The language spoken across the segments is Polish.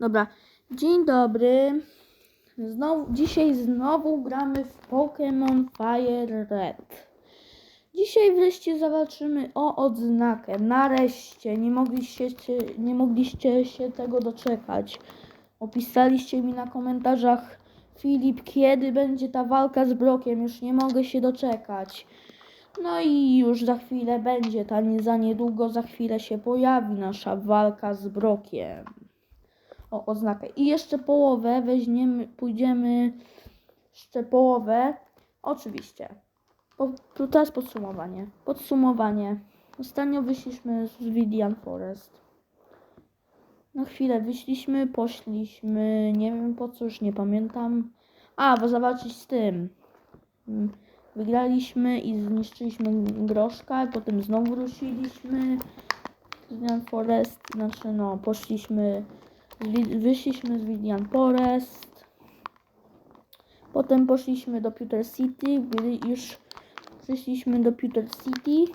Dobra, dzień dobry. Znowu, dzisiaj znowu gramy w Pokémon Fire Red. Dzisiaj wreszcie zawalczymy o odznakę. Nareszcie, nie mogliście, nie mogliście się tego doczekać. Opisaliście mi na komentarzach, Filip, kiedy będzie ta walka z Brokiem? Już nie mogę się doczekać. No i już za chwilę będzie, ta nie za niedługo, za chwilę się pojawi nasza walka z Brokiem o oznakę. I jeszcze połowę weźmiemy, pójdziemy jeszcze połowę. Oczywiście. Po, tu teraz podsumowanie. Podsumowanie. Ostatnio wyszliśmy z Vidian Forest. Na chwilę wyszliśmy, poszliśmy, nie wiem po co, już nie pamiętam. A, bo zawalczyć z tym. Wygraliśmy i zniszczyliśmy groszka, potem znowu ruszyliśmy. Vidian Forest, znaczy no, poszliśmy Wyszliśmy z Vidian Forest. Potem poszliśmy do Pewter City. Gdy już przyszliśmy do Pewter City.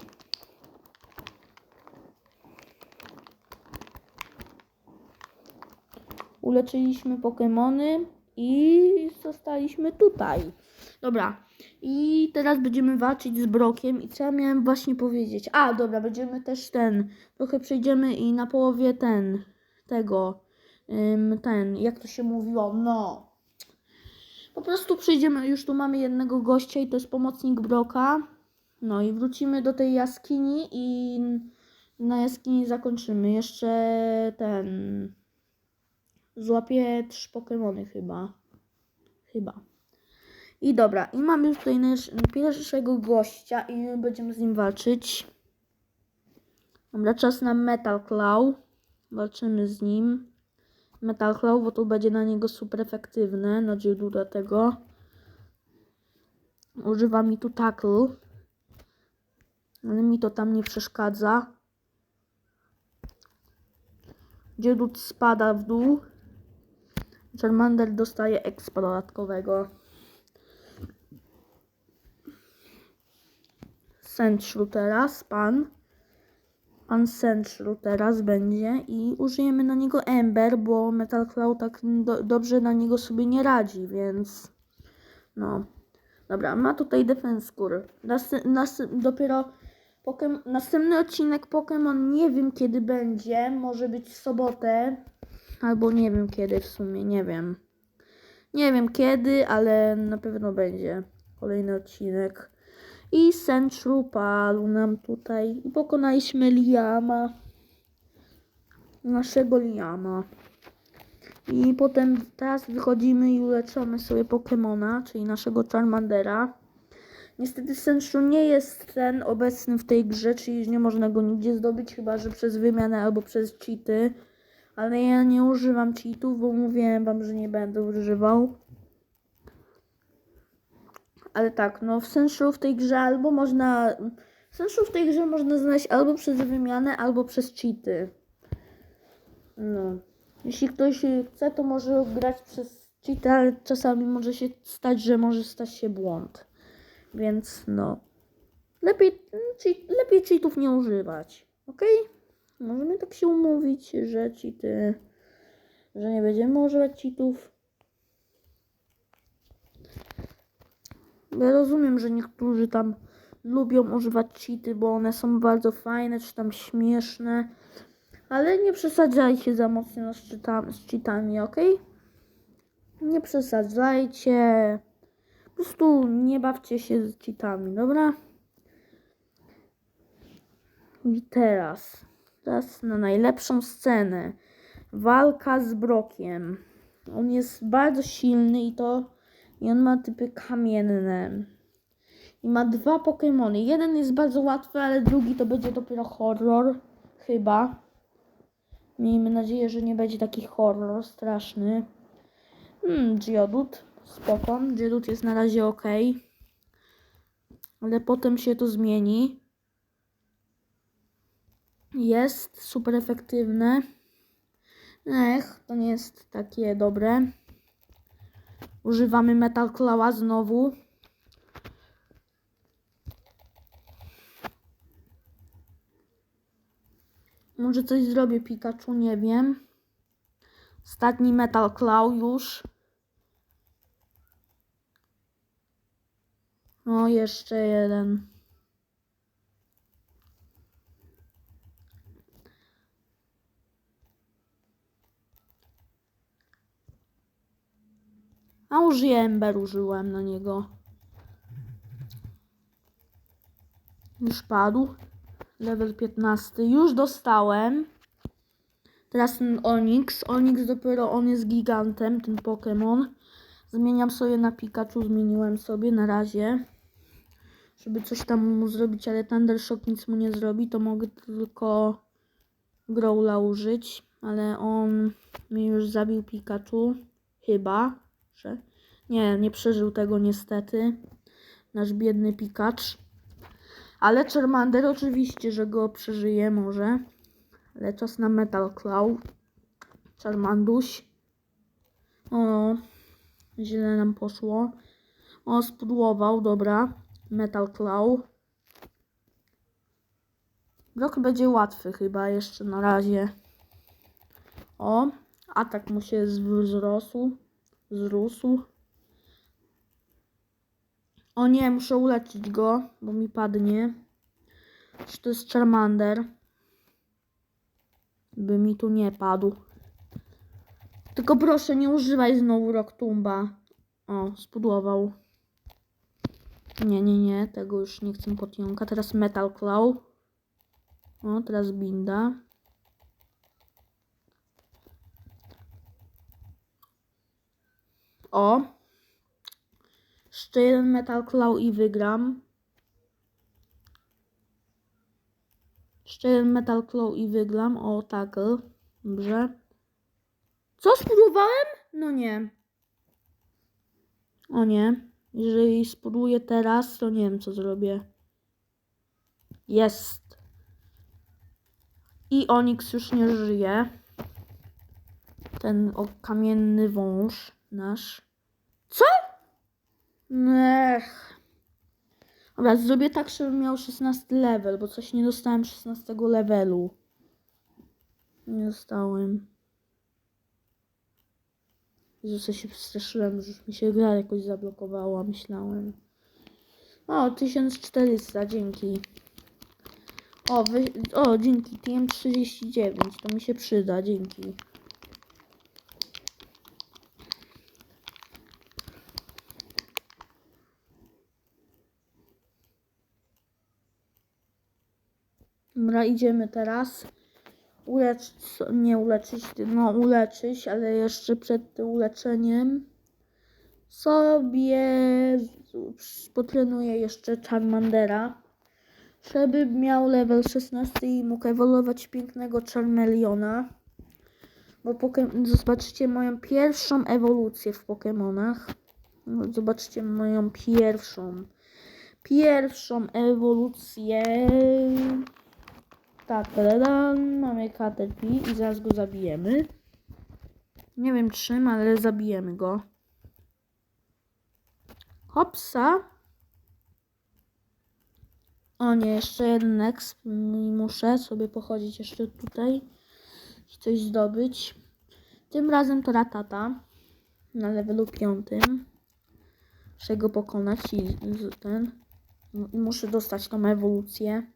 Uleczyliśmy Pokémony i zostaliśmy tutaj. Dobra. I teraz będziemy walczyć z Brokiem. I co ja miałem właśnie powiedzieć? A, dobra, będziemy też ten. Trochę przejdziemy i na połowie ten. Tego ten, jak to się mówiło, no. Po prostu przyjdziemy, już tu mamy jednego gościa i to jest pomocnik Broka. No i wrócimy do tej jaskini i na jaskini zakończymy. Jeszcze ten, złapię trzy Pokemony chyba. Chyba. I dobra, i mamy już tutaj pierwszego gościa i my będziemy z nim walczyć. Dobra, czas na Metal Claw. Walczymy z nim. Metal Claw, bo to będzie na niego super efektywne, na Geoduda tego. Używa mi tu Tackle, ale mi to tam nie przeszkadza. Geodude spada w dół. Charmander dostaje expa dodatkowego. Sandshrew teraz, pan. Sandshrew teraz będzie i użyjemy na niego Ember, bo Metal Claw tak do, dobrze na niego sobie nie radzi, więc no. Dobra, ma tutaj Defense Core. Nas, nas, dopiero Pokem, następny odcinek Pokémon nie wiem kiedy będzie, może być w sobotę, albo nie wiem kiedy w sumie, nie wiem. Nie wiem kiedy, ale na pewno będzie kolejny odcinek. I Sandshrew padł nam tutaj. I pokonaliśmy Liama. Naszego Liama. I potem teraz wychodzimy i uleczamy sobie Pokemona, czyli naszego Charmandera. Niestety Sandshrew nie jest ten obecny w tej grze, czyli nie można go nigdzie zdobyć, chyba że przez wymianę albo przez cheaty. Ale ja nie używam cheatów, bo mówiłem wam, że nie będę używał. Ale tak, no w Senshu w tej grze albo można. Senshu w tej grze można znaleźć albo przez wymianę, albo przez cheaty. No. Jeśli ktoś chce, to może grać przez cheaty, ale czasami może się stać, że może stać się błąd. Więc no. Lepiej, lepiej cheatów nie używać. Ok? Możemy tak się umówić, że cheaty. że nie będziemy używać cheatów. Ja rozumiem, że niektórzy tam lubią używać cheaty, bo one są bardzo fajne, czy tam śmieszne, ale nie przesadzajcie za mocno z, cheatami, z cheatami, ok? Nie przesadzajcie. Po prostu nie bawcie się z cheatami, dobra? I teraz, teraz na najlepszą scenę. Walka z Brokiem. On jest bardzo silny i to i on ma typy kamienne. I ma dwa Pokémony. Jeden jest bardzo łatwy, ale drugi to będzie dopiero horror. Chyba. Miejmy nadzieję, że nie będzie taki horror straszny. Hmm, Geodude. Spoko. Geodude jest na razie ok. Ale potem się to zmieni. Jest super efektywne. Ech, to nie jest takie dobre. Używamy Metal Clawa znowu. Może coś zrobię Pikachu, nie wiem. Ostatni Metal Claw już. O, jeszcze jeden. A użyję Ember, użyłem na niego. Już padł. Level 15. Już dostałem. Teraz ten Onyx. Onyx dopiero on jest gigantem, ten Pokémon. Zmieniam sobie na Pikachu, zmieniłem sobie na razie. Żeby coś tam mu zrobić, ale Thunder Shock nic mu nie zrobi, to mogę tylko Growla użyć. Ale on mi już zabił Pikachu. Chyba, że... Nie, nie przeżył tego niestety. Nasz biedny Pikacz. Ale Charmander oczywiście, że go przeżyje może. Ale czas na Metal Claw. Charmanduś. O, źle nam poszło. O, spudłował, dobra. Metal Claw. Blok będzie łatwy chyba jeszcze na razie. O, atak mu się wzrósł. Zrósł. O nie, muszę uleczyć go, bo mi padnie. Czy to jest Charmander? By mi tu nie padł. Tylko proszę, nie używaj znowu Rocktumba. O, spudłował. Nie, nie, nie, tego już nie chcę potionka. Teraz Metal Claw. O, teraz Binda. O. Jeszcze Metal Claw i wygram. Jeszcze Metal Claw i wygram. O, tackle. Dobrze. Co spudłowałem? No nie. O nie. Jeżeli spudłuję teraz, to nie wiem co zrobię. Jest. I Onyx już nie żyje. Ten o, kamienny wąż nasz. Co? Ech. Dobra, zrobię tak, żebym miał 16 level, bo coś nie dostałem 16 levelu. Nie dostałem. Jezus, się przestraszyłem, że już mi się gra jakoś zablokowała, myślałem. O, 1400, dzięki. O, wy, o dzięki, TM39, to mi się przyda, dzięki. Dobra, idziemy teraz. Uleczyć, nie uleczyć, no uleczyć, ale jeszcze przed tym uleczeniem sobie potrenuję jeszcze Charmandera, żeby miał level 16 i mógł ewoluować pięknego Charmeleona. Bo zobaczcie moją pierwszą ewolucję w Pokémonach. Zobaczcie moją pierwszą, pierwszą ewolucję. Tak, mamy Caterpie i zaraz go zabijemy. Nie wiem czym, ale zabijemy go. Hopsa. O nie, jeszcze jeden exp. Muszę sobie pochodzić jeszcze tutaj i coś zdobyć. Tym razem to Ratata na levelu piątym. Muszę go pokonać i ten. i Muszę dostać tą ewolucję.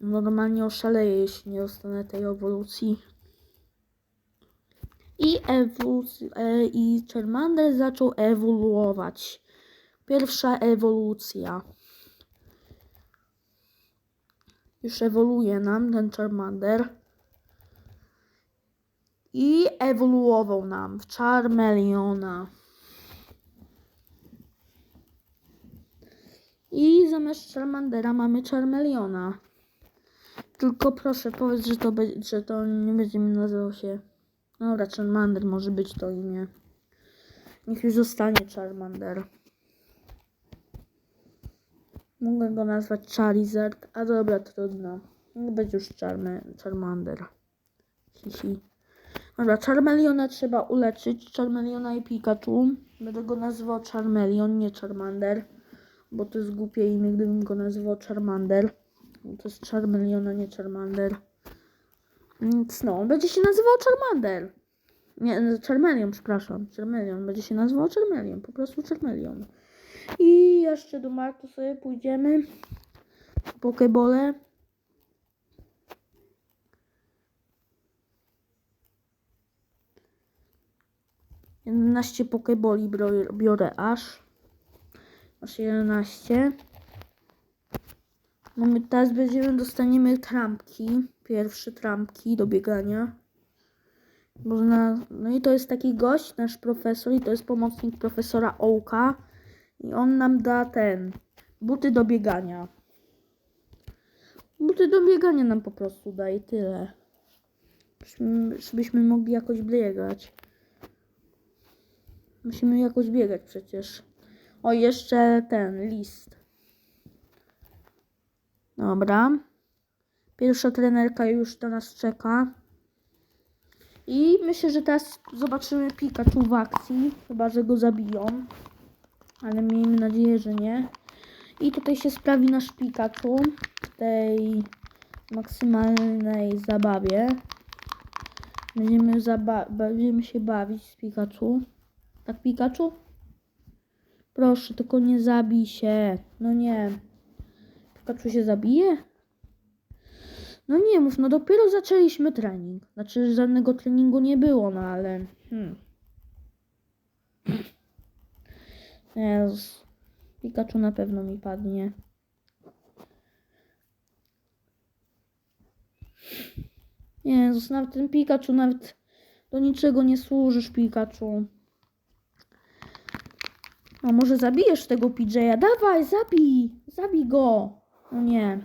Normalnie oszaleję, jeśli nie dostanę tej ewolucji. I, ewoluc- e, I Charmander zaczął ewoluować. Pierwsza ewolucja. Już ewoluuje nam ten Charmander. I ewoluował nam w Charmeleona. I zamiast Charmandera mamy Charmeleona. Tylko proszę powiedz, że to, że to nie będzie mi nazywał się. Dobra, Charmander może być to imię. Niech już zostanie Charmander. Mogę go nazwać Charizard, a dobra, trudno. Niech będzie już Charme, Charmander. Hihi. Dobra, Charmeleona trzeba uleczyć. Charmeleona i Pikachu. Będę go nazywał Charmeleon, nie Charmander. Bo to jest głupie imię, gdybym go nazywał Charmander. To jest Charmeleon, a nie Charmander. Więc no, będzie się nazywał Charmander. Nie, Charmeleon, przepraszam. Charmeleon. Będzie się nazywał Charmeleon. Po prostu Charmeleon. I jeszcze do Martu sobie pójdziemy. Pokebole. 11 pokeboli biorę aż. Aż 11. No my teraz będziemy, dostaniemy trampki. Pierwsze trampki do biegania. Można, no i to jest taki gość, nasz profesor, i to jest pomocnik profesora Ołka. I on nam da ten, buty do biegania. Buty do biegania nam po prostu da i tyle. Żebyśmy mogli jakoś biegać. Musimy jakoś biegać przecież. O, jeszcze ten list. Dobra. Pierwsza trenerka już na nas czeka. I myślę, że teraz zobaczymy Pikachu w akcji. Chyba, że go zabiją. Ale miejmy nadzieję, że nie. I tutaj się sprawi nasz Pikachu w tej maksymalnej zabawie. Będziemy, zaba- będziemy się bawić z Pikachu. Tak, Pikachu? Proszę, tylko nie zabij się. No nie. Pikachu się zabije? No nie mów, no dopiero zaczęliśmy trening. Znaczy, żadnego treningu nie było, no ale... Hmm. Jezus. Pikachu na pewno mi padnie. Jezus, nawet ten Pikachu nawet do niczego nie służysz, Pikachu. A może zabijesz tego PJ'a? Dawaj, zabij! Zabij go! No nie.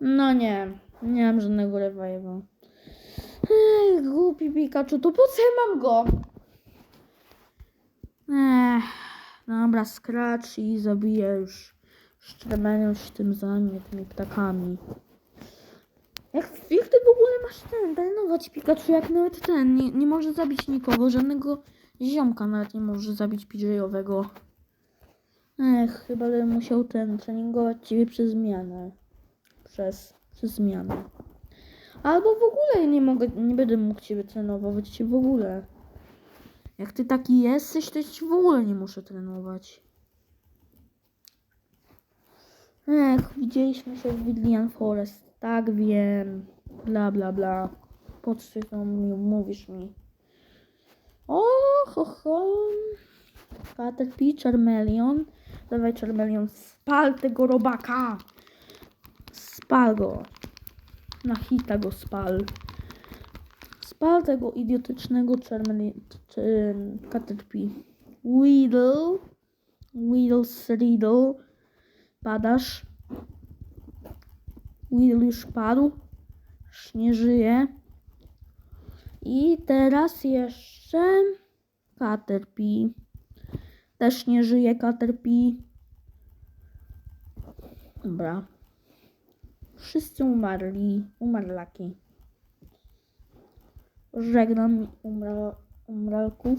No nie. Nie mam żadnego revive'a. Ech, głupi Pikachu, to po co mam go? Ech, dobra, Scratch i zabiję już szczemeniem się tym za mnie, tymi ptakami. Jak, jak ty w ogóle masz ten, trenować Pikachu, jak nawet ten, nie, nie może zabić nikogo, żadnego ziomka nawet nie może zabić PJ-owego. Ech, chyba będę musiał ten, treningować ciebie przez zmianę. Przez, przez zmianę. Albo w ogóle nie mogę, nie będę mógł ciebie trenować w ogóle. Jak ty taki jesteś, to ci w ogóle nie muszę trenować. Ech, widzieliśmy się w Widlian Forest. Tak wiem. Bla bla bla. Po co mówisz mi? O, ho, ho. Caterpie, Charmeleon. Dawaj Charmeleon, spal tego robaka. Spal go. Na hita go spal. Spal tego idiotycznego Charmeleon, Caterpie. Weedle. Weedle's Riddle. Padasz. Weedle już padł. Już nie żyje. I teraz jeszcze Caterpie. Też nie żyje Caterpie. Dobra. Wszyscy umarli. Umarlaki. Żegnam umra, umralków.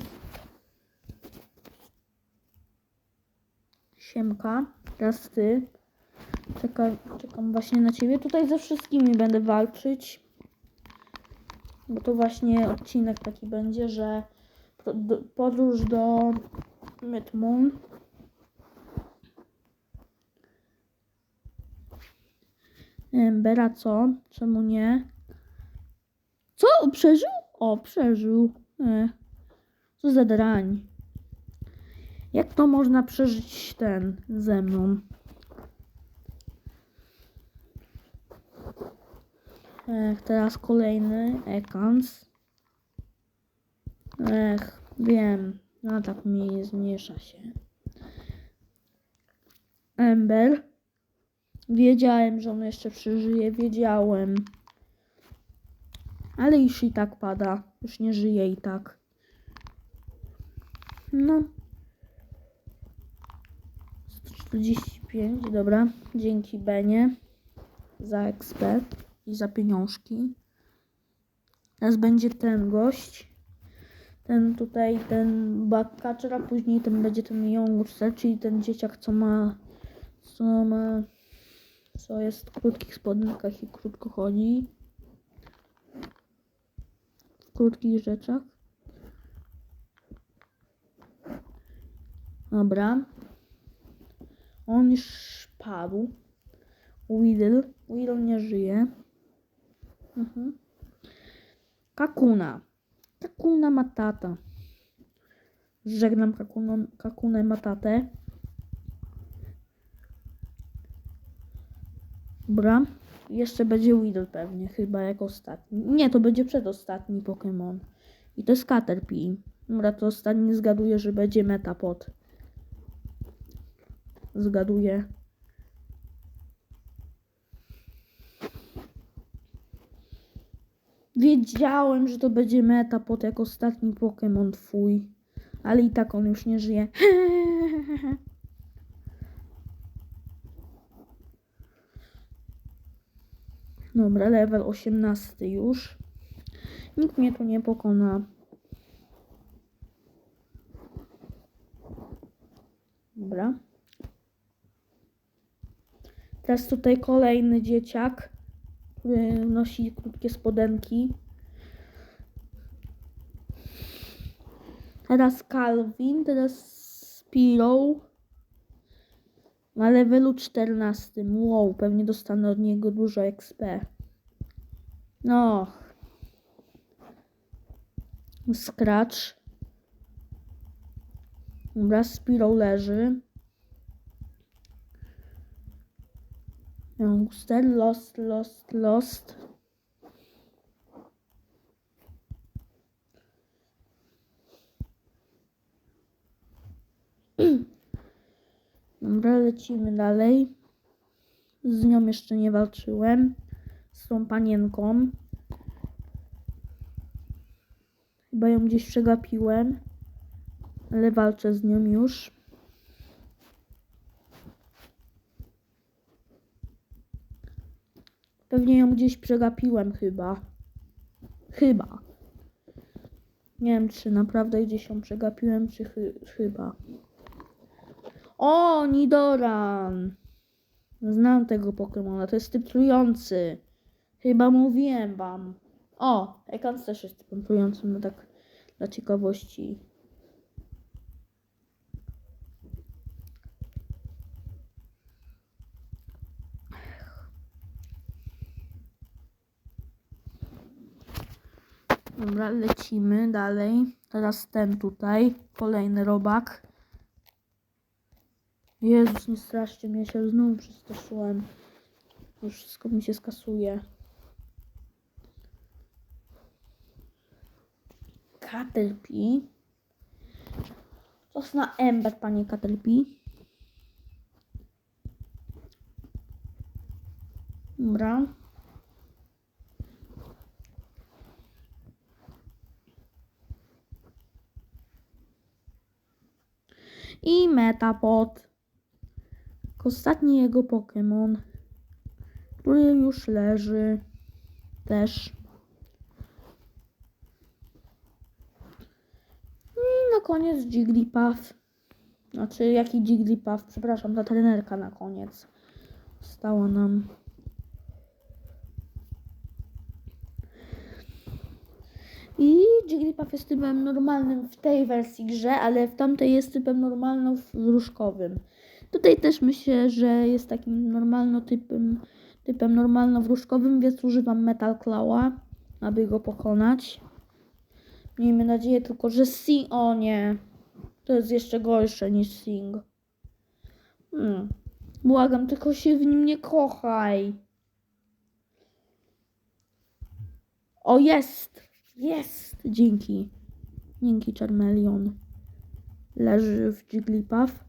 Siemka. Teraz ty. Czekam, czekam właśnie na ciebie. Tutaj ze wszystkimi będę walczyć. Bo to właśnie odcinek taki będzie, że po- do- do Midmoon. Bera co? Czemu nie? Co? Przeżył? O, przeżył. E. Co za drań. Jak to można przeżyć ten ze mną? Ech, teraz kolejny Ekans. Ech, wiem. No tak mi zmniejsza się. Ember. Wiedziałem, że on jeszcze przeżyje. Wiedziałem. Ale już i tak pada. Już nie żyje i tak. No. 145, dobra. Dzięki Benie za ekspert i za pieniążki. Teraz będzie ten gość ten tutaj, ten backcatcher, a później ten będzie ten youngster, czyli ten dzieciak, co ma, co ma, co jest w krótkich spodnikach i krótko chodzi. W krótkich rzeczach. Dobra. On już padł. Weedle. Weedle nie żyje. Mhm. Kakuna. Kakuna Matata. Żegnam Kakuną, Kakunę Matatę. Dobra. Jeszcze będzie Weedle pewnie, chyba jak ostatni. Nie, to będzie przedostatni Pokémon. I to jest Caterpie. Dobra, to ostatni zgaduję, że będzie Metapod. Zgaduję. Wiedziałem, że to będzie Metapod jak ostatni Pokémon twój. Ale i tak on już nie żyje. Dobra, level 18 już. Nikt mnie tu nie pokona. Dobra. Teraz tutaj kolejny dzieciak, nosi krótkie spodenki. Teraz Calvin, teraz Spiro. Na levelu 14. Wow, pewnie dostanę od niego dużo XP. No. Scratch. Dobra, Spiro leży. Youngster, lost, lost, lost. Dobra, lecimy dalej. Z nią jeszcze nie walczyłem. Z tą panienką. Chyba ją gdzieś przegapiłem. Ale walczę z nią już. Pewnie ją gdzieś przegapiłem chyba. Chyba. Nie wiem, czy naprawdę gdzieś ją przegapiłem, czy chy chyba. O, Nidoran! Znam tego Pokemona, to jest typ trujący. Chyba mówiłem wam. O, Ekans też jest typem trującym, no tak dla ciekawości. Dobra, lecimy dalej. Teraz ten tutaj, kolejny robak. Jezus, nie straszcie mnie, się znowu przestraszyłem. Już wszystko mi się skasuje. Caterpie. Czas na Ember, panie Caterpie. Dobra. I Metapod. Ostatni jego Pokémon, który już leży też. I na koniec Jigglypuff. Znaczy, jaki Jigglypuff? Przepraszam, ta trenerka na koniec. Stała nam. I Jigglypuff jest typem normalnym w tej wersji grze, ale w tamtej jest typem normalno wróżkowym. Tutaj też myślę, że jest takim normalno typem, typem normalno wróżkowym, więc używam Metal Claw'a, aby go pokonać. Miejmy nadzieję tylko, że Sing... O nie. To jest jeszcze gorsze niż Sing. Hmm. Błagam, tylko się w nim nie kochaj. O, jest! Jest! Dzięki. Dzięki, Charmeleon. Leży w Jigglypuff.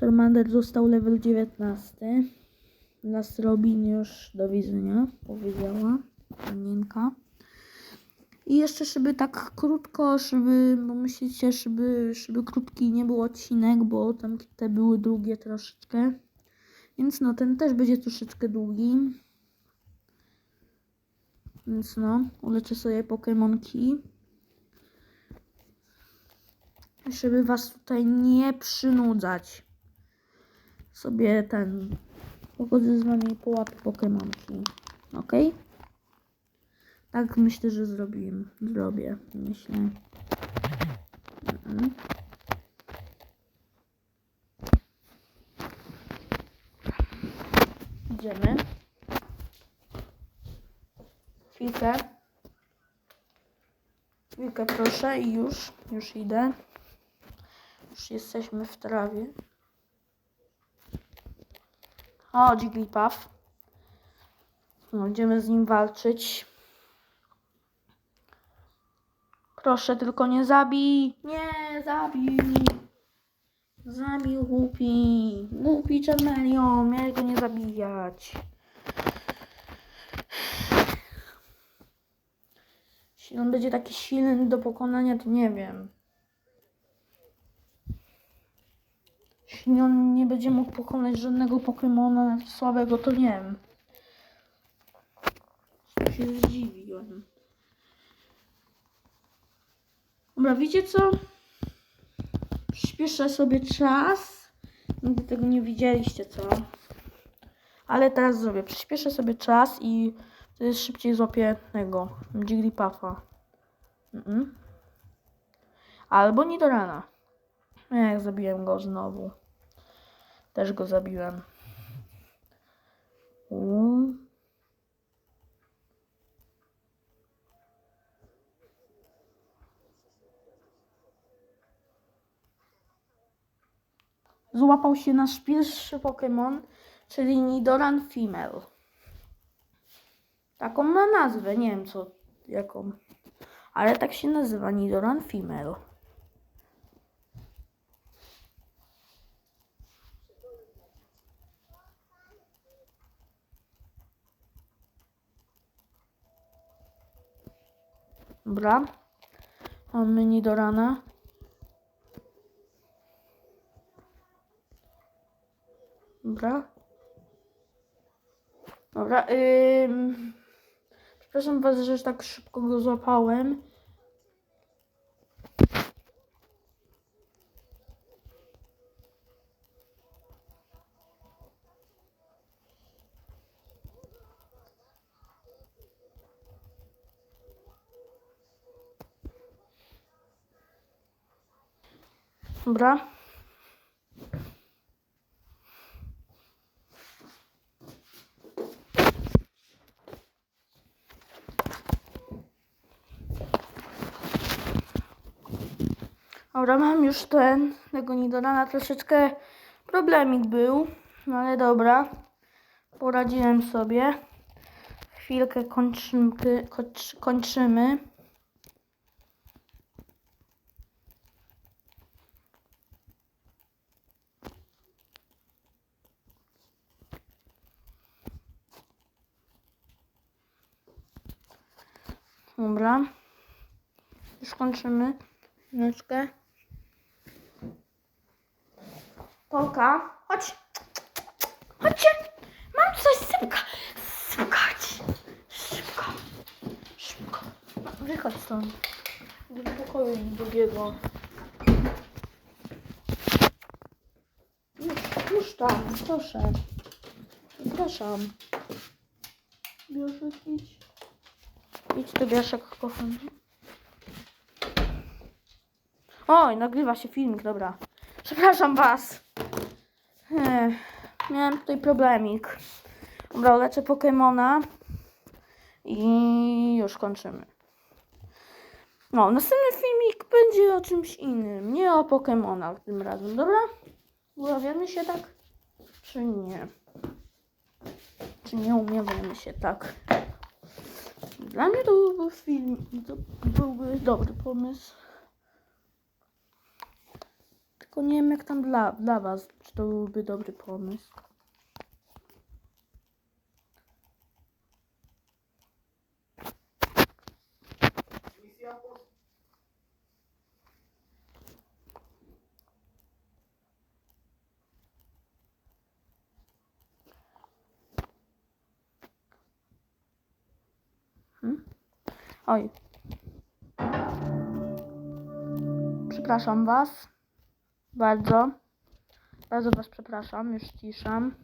Charmander został level 19. Las Robin już do widzenia, powiedziała panienka. I jeszcze, żeby tak krótko, żeby, bo myślicie, żeby, żeby krótki nie był odcinek, bo tam te były długie troszeczkę. Więc no, ten też będzie troszeczkę długi. Więc no, uleczę sobie Pokemonki. Żeby was tutaj nie przynudzać. Sobie ten. Pochodzę z wami po łapie Pokemonki. Ok? Tak myślę, że zrobiłem. Zrobię, myślę. Mhm. Idziemy. Chwilkę. Chwilkę proszę i już, już idę. Już jesteśmy w trawie. O, Jigglypuff. No, Będziemy z nim walczyć. Proszę, tylko nie zabij. Nie, zabił. Zabił głupi. Głupi Charmeleon. Miałem go nie zabijać. Jeśli on będzie taki silny do pokonania, to nie wiem. Jeśli on nie będzie mógł pokonać żadnego Pokemona słabego, to nie wiem. się zdziwiłem. Dobra, wiecie co? Przyspieszę sobie czas. Nigdy tego nie widzieliście, co? Ale teraz zrobię. Przyspieszę sobie czas i wtedy szybciej złapię tego Jigglypuffa. Mhm. Albo Nidorana. Jak zabiłem go znowu. Też go zabiłem. Uuu. Złapał się nasz pierwszy Pokémon, czyli Nidoran Female. Taką ma nazwę, nie wiem co, jaką. Ale tak się nazywa Nidoran Female. Dobra. Mamy Nidorana. Dobra. Dobra. Ym... Przepraszam was, że tak szybko go złapałem. Dobra. Dobra, mam już ten, tego Nidorana troszeczkę problemik był, no ale dobra, poradziłem sobie. Chwilkę kończymy, kończy- kończymy. Dobra. Już kończymy. Chwileczkę. Polka, chodź. Chodźcie. Mam coś sypka. Sypkać. Szybko. Szybko. No, Wychodź stąd. Do pokoju drugiego. Już, tam, proszę. Zapraszam. Bioszek, idź. Idź do Biaszek, kochany. Oj, nagrywa się filmik, dobra. Przepraszam was. Ech, miałem tutaj problemik. Dobra, leczę Pokemona. I już kończymy. No, następny filmik będzie o czymś innym. Nie o Pokemonach tym razem, dobra? Umawiamy się tak? Czy nie? Czy nie umawiamy się tak? Dla mnie to byłby film, to byłby dobry pomysł. Tylko nie wiem jak tam dla, dla was, czy to byłby dobry pomysł. Hmm? Oj. Przepraszam was. Bardzo. Bardzo was przepraszam. Już ciszam.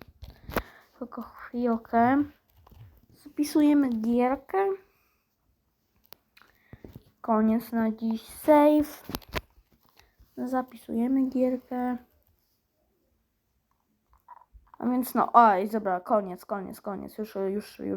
Tylko chwilkę. Zapisujemy gierkę. Koniec na dziś. Save. Zapisujemy gierkę. A więc no, oj, dobra, koniec, koniec, koniec. Już, już, już